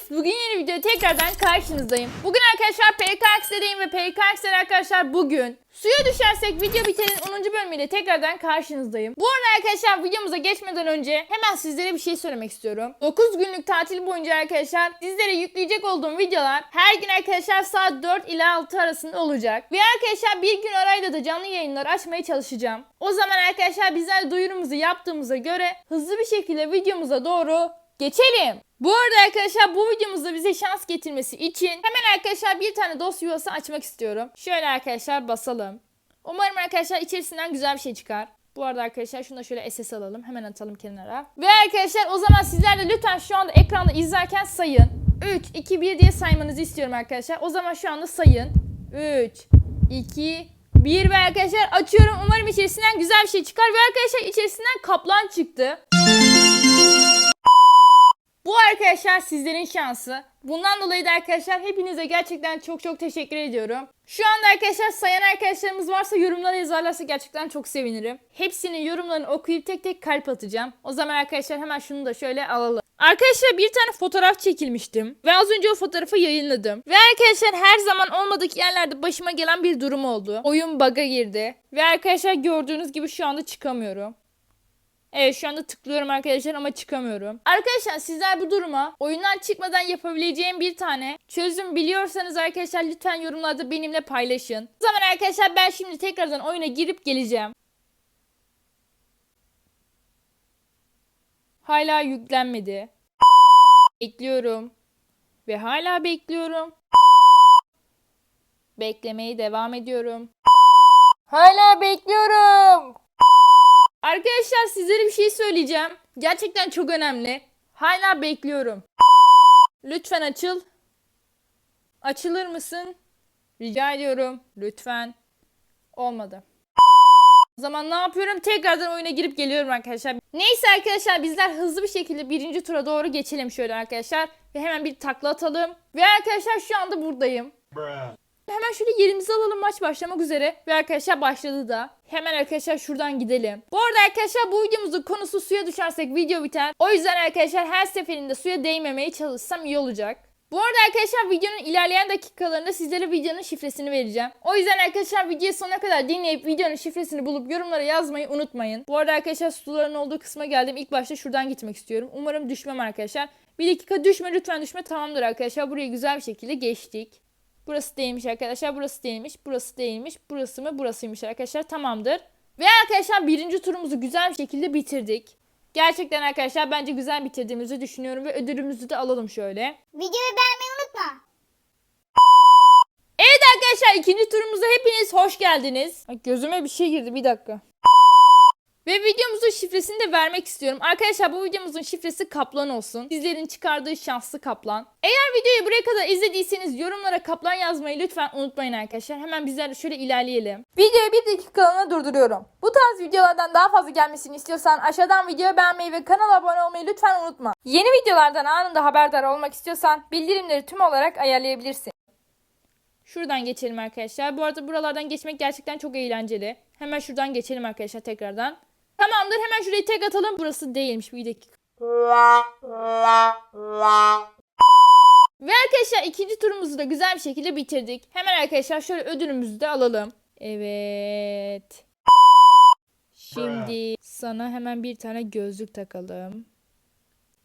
X. Bugün yeni video tekrardan karşınızdayım. Bugün arkadaşlar PKX'deyim ve PKX'de arkadaşlar bugün Suya düşersek video biterin 10. bölümüyle tekrardan karşınızdayım. Bu arada arkadaşlar videomuza geçmeden önce hemen sizlere bir şey söylemek istiyorum. 9 günlük tatil boyunca arkadaşlar sizlere yükleyecek olduğum videolar her gün arkadaşlar saat 4 ila 6 arasında olacak. Ve arkadaşlar bir gün arayla da canlı yayınlar açmaya çalışacağım. O zaman arkadaşlar bizler duyurumuzu yaptığımıza göre hızlı bir şekilde videomuza doğru geçelim. Bu arada arkadaşlar bu videomuzda bize şans getirmesi için hemen arkadaşlar bir tane dost yuvası açmak istiyorum. Şöyle arkadaşlar basalım. Umarım arkadaşlar içerisinden güzel bir şey çıkar. Bu arada arkadaşlar şunu da şöyle SS alalım. Hemen atalım kenara. Ve arkadaşlar o zaman sizler de lütfen şu anda ekranda izlerken sayın. 3, 2, 1 diye saymanızı istiyorum arkadaşlar. O zaman şu anda sayın. 3, 2, 1 ve arkadaşlar açıyorum. Umarım içerisinden güzel bir şey çıkar. Ve arkadaşlar içerisinden kaplan çıktı. Bu arkadaşlar sizlerin şansı. Bundan dolayı da arkadaşlar hepinize gerçekten çok çok teşekkür ediyorum. Şu anda arkadaşlar sayan arkadaşlarımız varsa yorumlara yazarlarsa gerçekten çok sevinirim. Hepsinin yorumlarını okuyup tek tek kalp atacağım. O zaman arkadaşlar hemen şunu da şöyle alalım. Arkadaşlar bir tane fotoğraf çekilmiştim ve az önce o fotoğrafı yayınladım. Ve arkadaşlar her zaman olmadık yerlerde başıma gelen bir durum oldu. Oyun bug'a girdi ve arkadaşlar gördüğünüz gibi şu anda çıkamıyorum. Evet şu anda tıklıyorum arkadaşlar ama çıkamıyorum. Arkadaşlar sizler bu duruma oyundan çıkmadan yapabileceğim bir tane çözüm biliyorsanız arkadaşlar lütfen yorumlarda benimle paylaşın. O zaman arkadaşlar ben şimdi tekrardan oyuna girip geleceğim. Hala yüklenmedi. Bekliyorum. Ve hala bekliyorum. Beklemeye devam ediyorum. Hala bekliyorum. Arkadaşlar sizlere bir şey söyleyeceğim. Gerçekten çok önemli. Hala bekliyorum. Lütfen açıl. Açılır mısın? Rica ediyorum. Lütfen. Olmadı. O zaman ne yapıyorum? Tekrardan oyuna girip geliyorum arkadaşlar. Neyse arkadaşlar bizler hızlı bir şekilde birinci tura doğru geçelim şöyle arkadaşlar. Ve hemen bir takla atalım. Ve arkadaşlar şu anda buradayım. Bruh. Hemen şöyle yerimizi alalım maç başlamak üzere. Ve arkadaşlar başladı da. Hemen arkadaşlar şuradan gidelim. Bu arada arkadaşlar bu videomuzun konusu suya düşersek video biter. O yüzden arkadaşlar her seferinde suya değmemeye çalışsam iyi olacak. Bu arada arkadaşlar videonun ilerleyen dakikalarında sizlere videonun şifresini vereceğim. O yüzden arkadaşlar videoyu sonuna kadar dinleyip videonun şifresini bulup yorumlara yazmayı unutmayın. Bu arada arkadaşlar suların olduğu kısma geldim. İlk başta şuradan gitmek istiyorum. Umarım düşmem arkadaşlar. Bir dakika düşme lütfen düşme. Tamamdır arkadaşlar. Burayı güzel bir şekilde geçtik. Burası değilmiş arkadaşlar. Burası değilmiş. Burası değilmiş. Burası mı? Burasıymış arkadaşlar. Tamamdır. Ve arkadaşlar birinci turumuzu güzel bir şekilde bitirdik. Gerçekten arkadaşlar bence güzel bitirdiğimizi düşünüyorum ve ödülümüzü de alalım şöyle. Videoyu beğenmeyi unutma. Evet arkadaşlar ikinci turumuza hepiniz hoş geldiniz. Ay, gözüme bir şey girdi bir dakika. Ve videomuzun şifresini de vermek istiyorum. Arkadaşlar bu videomuzun şifresi kaplan olsun. Sizlerin çıkardığı şanslı kaplan. Eğer videoyu buraya kadar izlediyseniz yorumlara kaplan yazmayı lütfen unutmayın arkadaşlar. Hemen bizler şöyle ilerleyelim. Videoyu bir dakikalığına durduruyorum. Bu tarz videolardan daha fazla gelmesini istiyorsan aşağıdan videoyu beğenmeyi ve kanala abone olmayı lütfen unutma. Yeni videolardan anında haberdar olmak istiyorsan bildirimleri tüm olarak ayarlayabilirsin. Şuradan geçelim arkadaşlar. Bu arada buralardan geçmek gerçekten çok eğlenceli. Hemen şuradan geçelim arkadaşlar tekrardan. Tamamdır hemen şurayı tek atalım. Burası değilmiş bir dakika. Ve arkadaşlar ikinci turumuzu da güzel bir şekilde bitirdik. Hemen arkadaşlar şöyle ödülümüzü de alalım. Evet. Şimdi sana hemen bir tane gözlük takalım.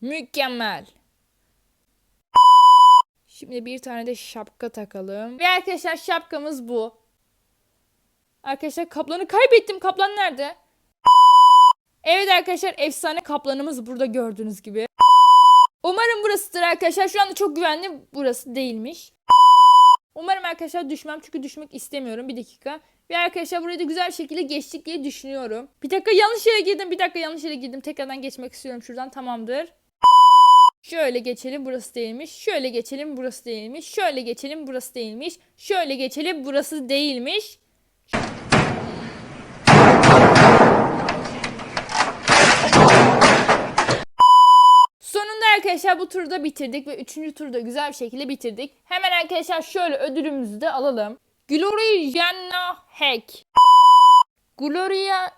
Mükemmel. Şimdi bir tane de şapka takalım. Ve arkadaşlar şapkamız bu. Arkadaşlar kaplanı kaybettim. Kaplan nerede? Evet arkadaşlar efsane kaplanımız burada gördüğünüz gibi. Umarım burasıdır arkadaşlar. Şu anda çok güvenli. Burası değilmiş. Umarım arkadaşlar düşmem çünkü düşmek istemiyorum. Bir dakika. Ve arkadaşlar burayı da güzel şekilde geçtik diye düşünüyorum. Bir dakika yanlış yere girdim. Bir dakika yanlış yere girdim. Tekrardan geçmek istiyorum şuradan. Tamamdır. Şöyle geçelim burası değilmiş. Şöyle geçelim burası değilmiş. Şöyle geçelim burası değilmiş. Şöyle geçelim burası değilmiş. Arkadaşlar bu turda bitirdik ve üçüncü turda güzel bir şekilde bitirdik. Hemen arkadaşlar şöyle ödülümüzü de alalım. Glory Jenna Hack. Gloria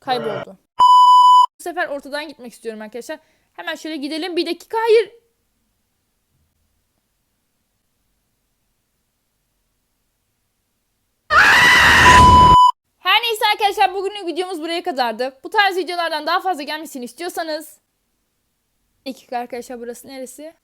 kayboldu. Bu sefer ortadan gitmek istiyorum arkadaşlar. Hemen şöyle gidelim. Bir dakika hayır. Her neyse arkadaşlar bugünlük videomuz buraya kadardı. Bu tarz videolardan daha fazla gelmesini istiyorsanız... İki arkadaşlar burası neresi?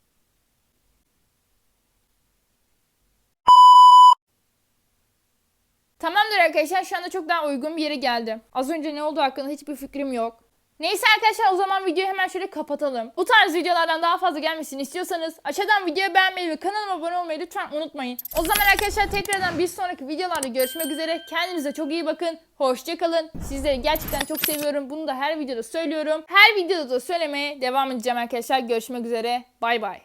Tamamdır arkadaşlar şu anda çok daha uygun bir yere geldim. Az önce ne oldu hakkında hiçbir fikrim yok. Neyse arkadaşlar o zaman videoyu hemen şöyle kapatalım. Bu tarz videolardan daha fazla gelmesini istiyorsanız aşağıdan videoyu beğenmeyi ve kanalıma abone olmayı lütfen unutmayın. O zaman arkadaşlar tekrardan bir sonraki videolarda görüşmek üzere. Kendinize çok iyi bakın. Hoşçakalın. Sizleri gerçekten çok seviyorum. Bunu da her videoda söylüyorum. Her videoda da söylemeye devam edeceğim arkadaşlar. Görüşmek üzere. Bay bay.